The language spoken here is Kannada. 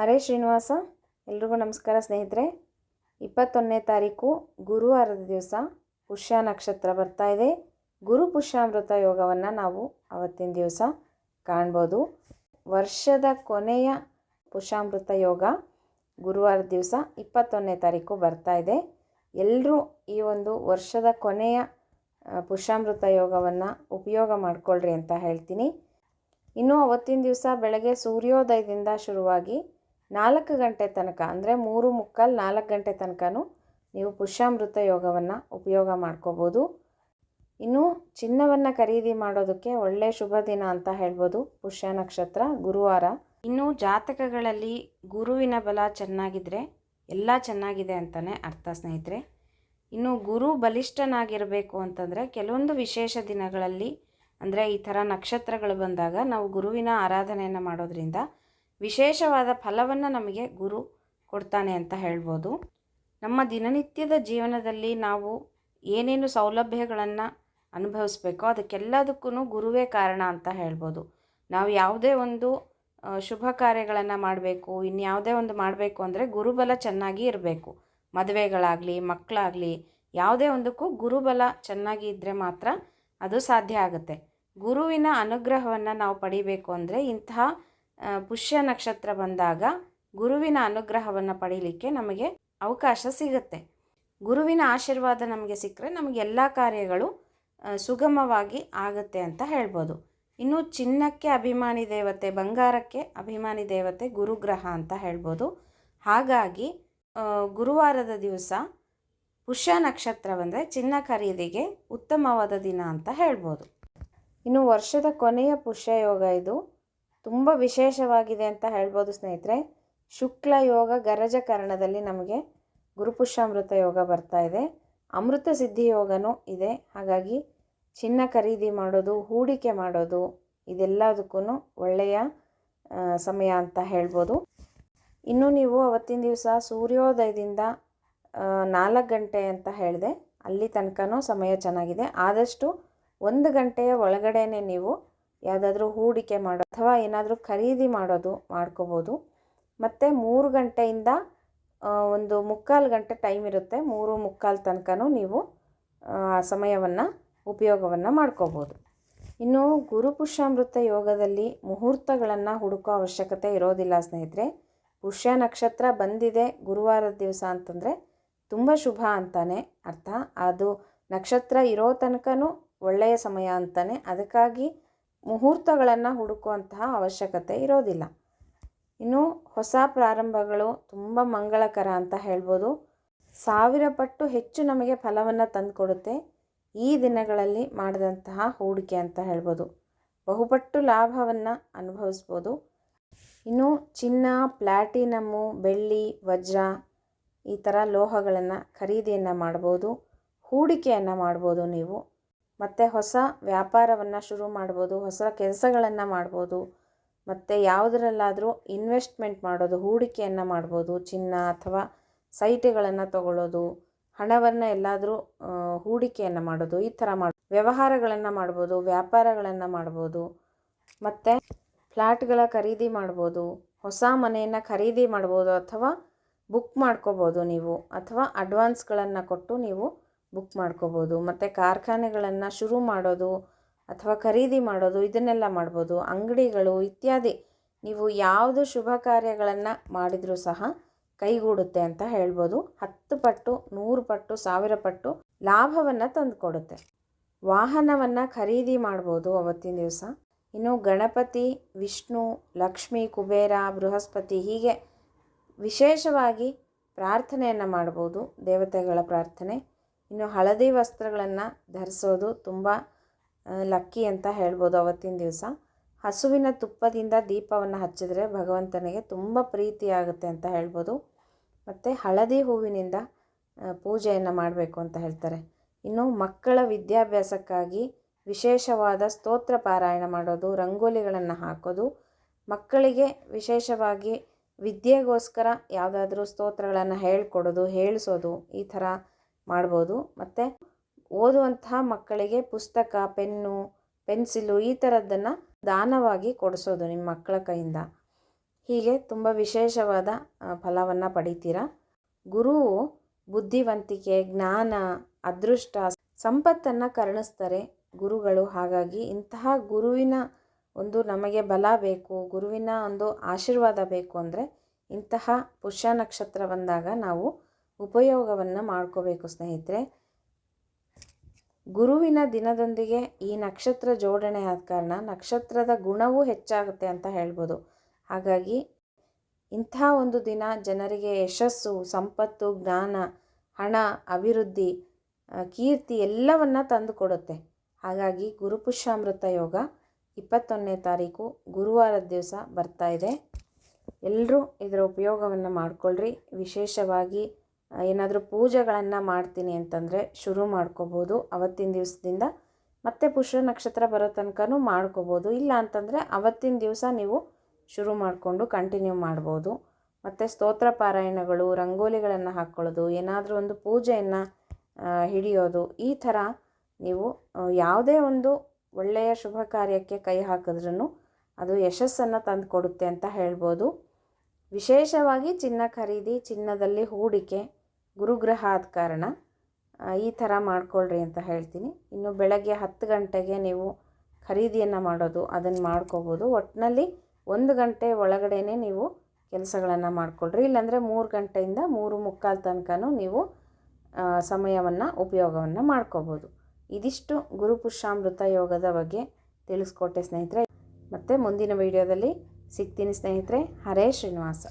ಹರೇ ಶ್ರೀನಿವಾಸ, ಎಲ್ರಿಗೂ ನಮಸ್ಕಾರ ಸ್ನೇಹಿತರೆ. ಇಪ್ಪತ್ತೊಂದನೇ ತಾರೀಕು ಗುರುವಾರದ ದಿವಸ ಪುಷ್ಯ ನಕ್ಷತ್ರ ಬರ್ತಾ ಇದೆ. ಗುರು ಪುಷ್ಯಾಮೃತ ಯೋಗವನ್ನು ನಾವು ಅವತ್ತಿನ ದಿವಸ ಕಾಣ್ಬೋದು. ವರ್ಷದ ಕೊನೆಯ ಪುಷ್ಯಾಮೃತ ಯೋಗ ಗುರುವಾರದ ದಿವಸ ಇಪ್ಪತ್ತೊಂದನೇ ತಾರೀಕು ಬರ್ತಾ ಇದೆ. ಎಲ್ಲರೂ ಈ ಒಂದು ವರ್ಷದ ಕೊನೆಯ ಪುಷ್ಯಾಮೃತ ಯೋಗವನ್ನು ಉಪಯೋಗ ಮಾಡಿಕೊಳ್ಳ್ರಿ ಅಂತ ಹೇಳ್ತೀನಿ. ಇನ್ನು ಅವತ್ತಿನ ದಿವಸ ಬೆಳಗ್ಗೆ ಸೂರ್ಯೋದಯದಿಂದ ಶುರುವಾಗಿ ನಾಲ್ಕು ಗಂಟೆ ತನಕ, ಅಂದರೆ ಮೂರು ಮುಕ್ಕಾಲು ನಾಲ್ಕು ಗಂಟೆ ತನಕನೂ ನೀವು ಪುಷ್ಯಾಮೃತ ಯೋಗವನ್ನು ಉಪಯೋಗ ಮಾಡ್ಕೋಬೋದು. ಇನ್ನು ಚಿನ್ನವನ್ನು ಖರೀದಿ ಮಾಡೋದಕ್ಕೆ ಒಳ್ಳೆ ಶುಭ ದಿನ ಅಂತ ಹೇಳ್ಬೋದು ಪುಷ್ಯ ನಕ್ಷತ್ರ, ಗುರುವಾರ. ಇನ್ನು ಜಾತಕಗಳಲ್ಲಿ ಗುರುವಿನ ಬಲ ಚೆನ್ನಾಗಿದ್ದರೆ ಎಲ್ಲ ಚೆನ್ನಾಗಿದೆ ಅಂತಲೇ ಅರ್ಥ ಸ್ನೇಹಿತರೆ. ಇನ್ನು ಗುರು ಬಲಿಷ್ಠನಾಗಿರಬೇಕು ಅಂತಂದರೆ ಕೆಲವೊಂದು ವಿಶೇಷ ದಿನಗಳಲ್ಲಿ, ಅಂದರೆ ಈ ಥರ ನಕ್ಷತ್ರಗಳು ಬಂದಾಗ ನಾವು ಗುರುವಿನ ಆರಾಧನೆಯನ್ನು ಮಾಡೋದ್ರಿಂದ ವಿಶೇಷವಾದ ಫಲವನ್ನು ನಮಗೆ ಗುರು ಕೊಡ್ತಾನೆ ಅಂತ ಹೇಳ್ಬೋದು. ನಮ್ಮ ದಿನನಿತ್ಯದ ಜೀವನದಲ್ಲಿ ನಾವು ಏನೇನು ಸೌಲಭ್ಯಗಳನ್ನು ಅನುಭವಿಸ್ಬೇಕೋ ಅದಕ್ಕೆಲ್ಲದಕ್ಕೂ ಗುರುವೇ ಕಾರಣ ಅಂತ ಹೇಳ್ಬೋದು. ನಾವು ಯಾವುದೇ ಒಂದು ಶುಭ ಕಾರ್ಯಗಳನ್ನು ಮಾಡಬೇಕು ಇನ್ಯಾವುದೇ ಒಂದು ಮಾಡಬೇಕು ಅಂದರೆ ಗುರುಬಲ ಚೆನ್ನಾಗಿ ಇರಬೇಕು. ಮದುವೆಗಳಾಗಲಿ ಮಕ್ಕಳಾಗಲಿ ಯಾವುದೇ ಒಂದಕ್ಕೂ ಗುರುಬಲ ಚೆನ್ನಾಗಿ ಇದ್ದರೆ ಮಾತ್ರ ಅದು ಸಾಧ್ಯ ಆಗುತ್ತೆ. ಗುರುವಿನ ಅನುಗ್ರಹವನ್ನು ನಾವು ಪಡಿಬೇಕು ಅಂದರೆ ಇಂತಹ ಪುಷ್ಯ ನಕ್ಷತ್ರ ಬಂದಾಗ ಗುರುವಿನ ಅನುಗ್ರಹವನ್ನು ಪಡೀಲಿಕ್ಕೆ ನಮಗೆ ಅವಕಾಶ ಸಿಗುತ್ತೆ. ಗುರುವಿನ ಆಶೀರ್ವಾದ ನಮಗೆ ಸಿಕ್ಕರೆ ನಮಗೆ ಎಲ್ಲ ಕಾರ್ಯಗಳು ಸುಗಮವಾಗಿ ಆಗುತ್ತೆ ಅಂತ ಹೇಳ್ಬೋದು. ಇನ್ನು ಚಿನ್ನಕ್ಕೆ ಅಭಿಮಾನಿ ದೇವತೆ, ಬಂಗಾರಕ್ಕೆ ಅಭಿಮಾನಿ ದೇವತೆ ಗುರುಗ್ರಹ ಅಂತ ಹೇಳ್ಬೋದು. ಹಾಗಾಗಿ ಗುರುವಾರದ ದಿವಸ ಪುಷ್ಯ ನಕ್ಷತ್ರ ಬಂದರೆ ಚಿನ್ನ ಖರೀದಿಗೆ ಉತ್ತಮವಾದ ದಿನ ಅಂತ ಹೇಳ್ಬೋದು. ಇನ್ನು ವರ್ಷದ ಕೊನೆಯ ಪುಷ್ಯ ಯೋಗ ಇದು. ತುಂಬ ವಿಶೇಷವಾಗಿದೆ ಅಂತ ಹೇಳ್ಬೋದು ಸ್ನೇಹಿತರೆ. ಶುಕ್ಲ ಯೋಗ ಗರಜ ಕರ್ಣದಲ್ಲಿ ನಮಗೆ ಗುರುಪುಷ್ಯಾಮೃತ ಯೋಗ ಬರ್ತಾ ಇದೆ. ಅಮೃತ ಸಿದ್ಧಿ ಯೋಗನೂ ಇದೆ. ಹಾಗಾಗಿ ಚಿನ್ನ ಖರೀದಿ ಮಾಡೋದು, ಹೂಡಿಕೆ ಮಾಡೋದು ಇದೆಲ್ಲದಕ್ಕೂ ಒಳ್ಳೆಯ ಸಮಯ ಅಂತ ಹೇಳ್ಬೋದು. ಇನ್ನು ನೀವು ಅವತ್ತಿನ ದಿವಸ ಸೂರ್ಯೋದಯದಿಂದ ನಾಲ್ಕು ಗಂಟೆ ಅಂತ ಹೇಳಿದೆ, ಅಲ್ಲಿ ತನಕನೂ ಸಮಯ ಚೆನ್ನಾಗಿದೆ. ಆದಷ್ಟು ಒಂದು ಗಂಟೆಯ ಒಳಗಡೆನೆ ನೀವು ಯಾವುದಾದ್ರೂ ಹೂಡಿಕೆ ಮಾಡೋ ಅಥವಾ ಏನಾದರೂ ಖರೀದಿ ಮಾಡೋದು ಮಾಡ್ಕೋಬೋದು. ಮತ್ತು ಮೂರು ಗಂಟೆಯಿಂದ ಒಂದು ಮುಕ್ಕಾಲು ಗಂಟೆ ಟೈಮ್ ಇರುತ್ತೆ. ಮೂರು ಮುಕ್ಕಾಲು ತನಕನೂ ನೀವು ಆ ಸಮಯವನ್ನು, ಉಪಯೋಗವನ್ನು ಮಾಡ್ಕೋಬೋದು. ಇನ್ನು ಗುರುಪುಷ್ಯಾಮೃತ ಯೋಗದಲ್ಲಿ ಮುಹೂರ್ತಗಳನ್ನು ಹುಡುಕೋ ಅವಶ್ಯಕತೆ ಇರೋದಿಲ್ಲ ಸ್ನೇಹಿತರೆ. ಪುಷ್ಯ ನಕ್ಷತ್ರ ಬಂದಿದೆ ಗುರುವಾರದ ದಿವಸ ಅಂತಂದರೆ ತುಂಬ ಶುಭ ಅಂತಾನೆ ಅರ್ಥ. ಅದು ನಕ್ಷತ್ರ ಇರೋ ತನಕನೂ ಒಳ್ಳೆಯ ಸಮಯ ಅಂತಾನೆ. ಅದಕ್ಕಾಗಿ ಮುಹೂರ್ತಗಳನ್ನು ಹುಡುಕುವಂತಹ ಅವಶ್ಯಕತೆ ಇರೋದಿಲ್ಲ. ಇನ್ನು ಹೊಸ ಪ್ರಾರಂಭಗಳು ತುಂಬ ಮಂಗಳಕರ ಅಂತ ಹೇಳ್ಬೋದು. ಸಾವಿರ ಪಟ್ಟು ಹೆಚ್ಚು ನಮಗೆ ಫಲವನ್ನು ತಂದುಕೊಡುತ್ತೆ ಈ ದಿನಗಳಲ್ಲಿ ಮಾಡಿದಂತಹ ಹೂಡಿಕೆ ಅಂತ ಹೇಳ್ಬೋದು. ಬಹುಪಟ್ಟು ಲಾಭವನ್ನು ಅನುಭವಿಸ್ಬೋದು. ಇನ್ನು ಚಿನ್ನ ಪ್ಲ್ಯಾಟಿನಮ್ಮು ಬೆಳ್ಳಿ, ವಜ್ರ ಈ ಥರ ಲೋಹಗಳನ್ನು ಖರೀದಿಯನ್ನು ಮಾಡ್ಬೋದು. ಹೂಡಿಕೆಯನ್ನು ಮಾಡ್ಬೋದು ನೀವು. ಮತ್ತು ಹೊಸ ವ್ಯಾಪಾರವನ್ನು ಶುರು ಮಾಡ್ಬೋದು, ಹೊಸ ಕೆಲಸಗಳನ್ನು ಮಾಡ್ಬೋದು, ಮತ್ತು ಯಾವುದರಲ್ಲಾದರೂ ಇನ್ವೆಸ್ಟ್ಮೆಂಟ್ ಮಾಡೋದು, ಹೂಡಿಕೆಯನ್ನು ಮಾಡ್ಬೋದು, ಚಿನ್ನ ಅಥವಾ ಸೈಟುಗಳನ್ನು ತಗೊಳ್ಳೋದು, ಹಣವನ್ನು ಎಲ್ಲಾದರೂ ಹೂಡಿಕೆಯನ್ನು ಮಾಡೋದು, ಈ ಥರ ಮಾಡ, ವ್ಯವಹಾರಗಳನ್ನು ಮಾಡ್ಬೋದು, ವ್ಯಾಪಾರಗಳನ್ನು ಮಾಡ್ಬೋದು, ಮತ್ತು ಫ್ಲ್ಯಾಟ್ಗಳ ಖರೀದಿ ಮಾಡ್ಬೋದು, ಹೊಸ ಮನೆಯನ್ನು ಖರೀದಿ ಮಾಡ್ಬೋದು ಅಥವಾ ಬುಕ್ ಮಾಡ್ಕೋಬೋದು ನೀವು, ಅಥವಾ ಅಡ್ವಾನ್ಸ್ಗಳನ್ನು ಕೊಟ್ಟು ನೀವು ಬುಕ್ ಮಾಡ್ಕೋಬೋದು, ಮತ್ತು ಕಾರ್ಖಾನೆಗಳನ್ನು ಶುರು ಮಾಡೋದು ಅಥವಾ ಖರೀದಿ ಮಾಡೋದು, ಇದನ್ನೆಲ್ಲ ಮಾಡ್ಬೋದು. ಅಂಗಡಿಗಳು ಇತ್ಯಾದಿ, ನೀವು ಯಾವುದು ಶುಭ ಕಾರ್ಯಗಳನ್ನು ಮಾಡಿದರೂ ಸಹ ಕೈಗೂಡುತ್ತೆ ಅಂತ ಹೇಳ್ಬೋದು. ಹತ್ತು ಪಟ್ಟು, ನೂರು ಪಟ್ಟು, ಸಾವಿರ ಪಟ್ಟು ಲಾಭವನ್ನು ತಂದುಕೊಡುತ್ತೆ. ವಾಹನವನ್ನು ಖರೀದಿ ಮಾಡ್ಬೋದು ಅವತ್ತಿನ ದಿವಸ. ಇನ್ನು ಗಣಪತಿ, ವಿಷ್ಣು, ಲಕ್ಷ್ಮಿ, ಕುಬೇರ, ಬೃಹಸ್ಪತಿ ಹೀಗೆ ವಿಶೇಷವಾಗಿ ಪ್ರಾರ್ಥನೆಯನ್ನು ಮಾಡ್ಬೋದು, ದೇವತೆಗಳ ಪ್ರಾರ್ಥನೆ. ಇನ್ನು ಹಳದಿ ವಸ್ತ್ರಗಳನ್ನು ಧರಿಸೋದು ತುಂಬ ಲಕ್ಕಿ ಅಂತ ಹೇಳ್ಬೋದು ಅವತ್ತಿನ ದಿವಸ. ಹಸುವಿನ ತುಪ್ಪದಿಂದ ದೀಪವನ್ನು ಹಚ್ಚಿದರೆ ಭಗವಂತನಿಗೆ ತುಂಬ ಪ್ರೀತಿಯಾಗುತ್ತೆ ಅಂತ ಹೇಳ್ಬೋದು. ಮತ್ತು ಹಳದಿ ಹೂವಿನಿಂದ ಪೂಜೆಯನ್ನು ಮಾಡಬೇಕು ಅಂತ ಹೇಳ್ತಾರೆ. ಇನ್ನು ಮಕ್ಕಳ ವಿದ್ಯಾಭ್ಯಾಸಕ್ಕಾಗಿ ವಿಶೇಷವಾದ ಸ್ತೋತ್ರ ಪಾರಾಯಣ ಮಾಡೋದು, ರಂಗೋಲಿಗಳನ್ನು ಹಾಕೋದು, ಮಕ್ಕಳಿಗೆ ವಿಶೇಷವಾಗಿ ವಿದ್ಯೆಗೋಸ್ಕರ ಯಾವುದಾದ್ರೂ ಸ್ತೋತ್ರಗಳನ್ನು ಹೇಳ್ಕೊಡೋದು, ಹೇಳಿಸೋದು, ಈ ಥರ ಮಾಡ್ಬೋದು. ಮತ್ತು ಓದುವಂತಹ ಮಕ್ಕಳಿಗೆ ಪುಸ್ತಕ, ಪೆನ್ನು, ಪೆನ್ಸಿಲು ಈ ಥರದ್ದನ್ನು ದಾನವಾಗಿ ಕೊಡಿಸೋದು ನಿಮ್ಮ ಮಕ್ಕಳ ಕೈಯಿಂದ. ಹೀಗೆ ತುಂಬ ವಿಶೇಷವಾದ ಫಲವನ್ನು ಪಡಿತೀರಾ? ಗುರುವು ಬುದ್ಧಿವಂತಿಕೆ, ಜ್ಞಾನ, ಅದೃಷ್ಟ, ಸಂಪತ್ತನ್ನು ಕರುಣಿಸ್ತಾರೆ ಗುರುಗಳು. ಹಾಗಾಗಿ ಇಂತಹ ಗುರುವಿನ ಒಂದು ನಮಗೆ ಬಲ ಬೇಕು, ಗುರುವಿನ ಒಂದು ಆಶೀರ್ವಾದ ಬೇಕು ಅಂದರೆ ಇಂತಹ ಪುಷ್ಯ ನಕ್ಷತ್ರ ಬಂದಾಗ ನಾವು ಉಪಯೋಗವನ್ನು ಮಾಡ್ಕೋಬೇಕು ಸ್ನೇಹಿತರೆ. ಗುರುವಿನ ದಿನದೊಂದಿಗೆ ಈ ನಕ್ಷತ್ರ ಜೋಡಣೆ ಆದ ಕಾರಣ ನಕ್ಷತ್ರದ ಗುಣವೂ ಹೆಚ್ಚಾಗುತ್ತೆ ಅಂತ ಹೇಳ್ಬೋದು. ಹಾಗಾಗಿ ಇಂಥ ಒಂದು ದಿನ ಜನರಿಗೆ ಯಶಸ್ಸು, ಸಂಪತ್ತು, ಜ್ಞಾನ, ಹಣ, ಅಭಿವೃದ್ಧಿ ಕೀರ್ತಿ ಎಲ್ಲವನ್ನ ತಂದು ಕೊಡುತ್ತೆ ಹಾಗಾಗಿ ಗುರುಪುಷ್ಯಾಮೃತ ಯೋಗ ಇಪ್ಪತ್ತೊಂದನೇ ತಾರೀಕು ಗುರುವಾರದ ದಿವಸ ಬರ್ತಾ ಇದೆ. ಎಲ್ಲರೂ ಇದರ ಉಪಯೋಗವನ್ನು ಮಾಡಿಕೊಳ್ಳ್ರಿ ವಿಶೇಷವಾಗಿ ಏನಾದರೂ ಪೂಜೆಗಳನ್ನು ಮಾಡ್ತೀನಿ ಅಂತಂದರೆ ಶುರು ಮಾಡ್ಕೋಬೋದು. ಅವತ್ತಿನ ದಿವಸದಿಂದ ಮತ್ತೆ ಪುಷ್ಯ ನಕ್ಷತ್ರ ಬರೋ ತನಕನೂ ಮಾಡ್ಕೋಬೋದು. ಇಲ್ಲ ಅಂತಂದರೆ ಅವತ್ತಿನ ದಿವಸ ನೀವು ಶುರು ಮಾಡಿಕೊಂಡು ಕಂಟಿನ್ಯೂ ಮಾಡ್ಬೋದು. ಮತ್ತು ಸ್ತೋತ್ರ ಪಾರಾಯಣಗಳು, ರಂಗೋಲಿಗಳನ್ನು ಹಾಕ್ಕೊಳ್ಳೋದು ಏನಾದರೂ ಒಂದು ಪೂಜೆಯನ್ನು ಹಿಡಿಯೋದು, ಈ ಥರ ನೀವು ಯಾವುದೇ ಒಂದು ಒಳ್ಳೆಯ ಶುಭ ಕಾರ್ಯಕ್ಕೆ ಕೈ ಹಾಕಿದ್ರೂ ಅದು ಯಶಸ್ಸನ್ನು ತಂದು ಕೊಡುತ್ತೆ ಅಂತ ಹೇಳ್ಬೋದು. ವಿಶೇಷವಾಗಿ ಚಿನ್ನ ಖರೀದಿ, ಚಿನ್ನದಲ್ಲಿ ಹೂಡಿಕೆ ಗುರುಗ್ರಹ ಆದ ಕಾರಣ ಈ ಥರ ಮಾಡ್ಕೊಳ್ರಿ ಅಂತ ಹೇಳ್ತೀನಿ. ಇನ್ನು ಬೆಳಗ್ಗೆ ಹತ್ತು ಗಂಟೆಗೆ ನೀವು ಖರೀದಿಯನ್ನು ಮಾಡೋದು, ಅದನ್ನು ಮಾಡ್ಕೋಬೋದು. ಒಟ್ಟಿನಲ್ಲಿ ಒಂದು ಗಂಟೆ ಒಳಗಡೆನೇ ನೀವು ಕೆಲಸಗಳನ್ನು ಮಾಡಿಕೊಳ್ರಿ. ಇಲ್ಲಾಂದರೆ ಮೂರು ಗಂಟೆಯಿಂದ ಮೂರು ಮುಕ್ಕಾಲು ತನಕನೂ ನೀವು ಸಮಯವನ್ನು, ಉಪಯೋಗವನ್ನು ಮಾಡ್ಕೋಬೋದು. ಇದಿಷ್ಟು ಗುರುಪುಷ್ಯಾಮೃತ ಯೋಗದ ಬಗ್ಗೆ ತಿಳಿಸ್ಕೊಟ್ಟೆ ಸ್ನೇಹಿತರೆ. ಮತ್ತು ಮುಂದಿನ ವಿಡಿಯೋದಲ್ಲಿ ಸಿಗ್ತೀನಿ ಸ್ನೇಹಿತರೆ. ಹರೇ ಶ್ರೀನಿವಾಸ.